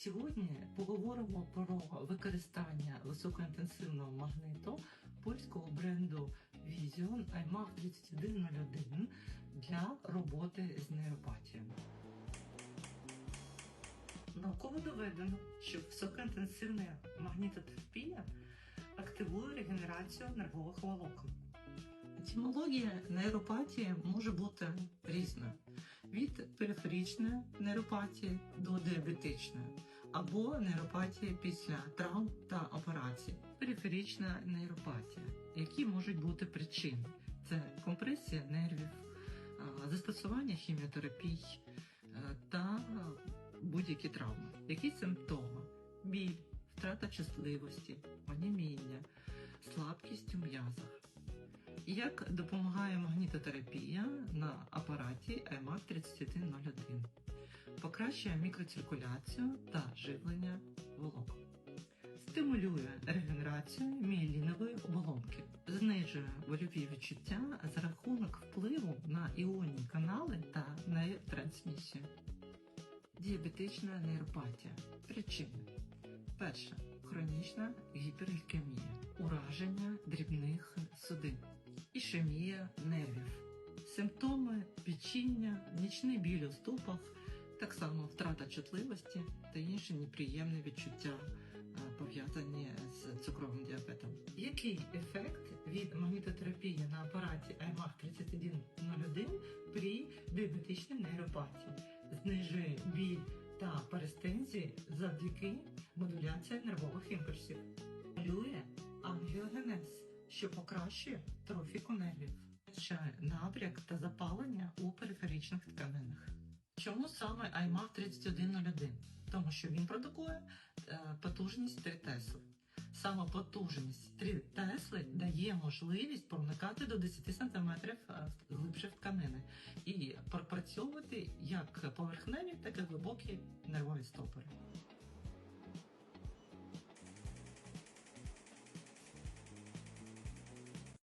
Сьогодні поговоримо про використання високоінтенсивного магниту польського бренду Vision IMAX 3101 для роботи з нейропатією. Науково доведено, що високоінтенсивна магнітотерапія активує регенерацію нервових волокон. Етимологія нейропатії може бути різною від периферичної нейропатії до діабетичної або нейропатії після травм та операцій. Периферична нейропатія, які можуть бути причини: це компресія нервів, застосування хіміотерапій е, та будь-які травми. Які симптоми? Біль, втрата чутливості, оніміння, слабкість у м'язах. Як допомагає магнітотерапія на апараті IMAX 3101? Покращує мікроциркуляцію та живлення волокон. Стимулює регенерацію мієлінової оболонки, знижує больові відчуття за рахунок впливу на іонні канали та нейротрансмісію. Діабетична нейропатія. Причини. Перше. Хронічна гіперглікемія, ураження дрібних судин, ішемія нервів, симптоми печіння, нічний біль у стопах, так само втрата чутливості та інші неприємні відчуття, е, пов'язані з цукровим діабетом. Який ефект від магнітотерапії на апараті IMAX 3101 при діабетичній нейропатії? Знижує біль та парестезії завдяки модуляції нервових імпульсів. Малює ангіогенез, що покращує трофіку нервів, зменшує набряк та запалення у периферичних тканинах. Чому саме IMAX 3101? Тому що він продукує е, потужність 3 Тесли. Саме потужність 3 Тесли дає можливість проникати до 10 см глибше в тканини і пропрацьовувати як поверхневі, так і глибокі нервові стопори.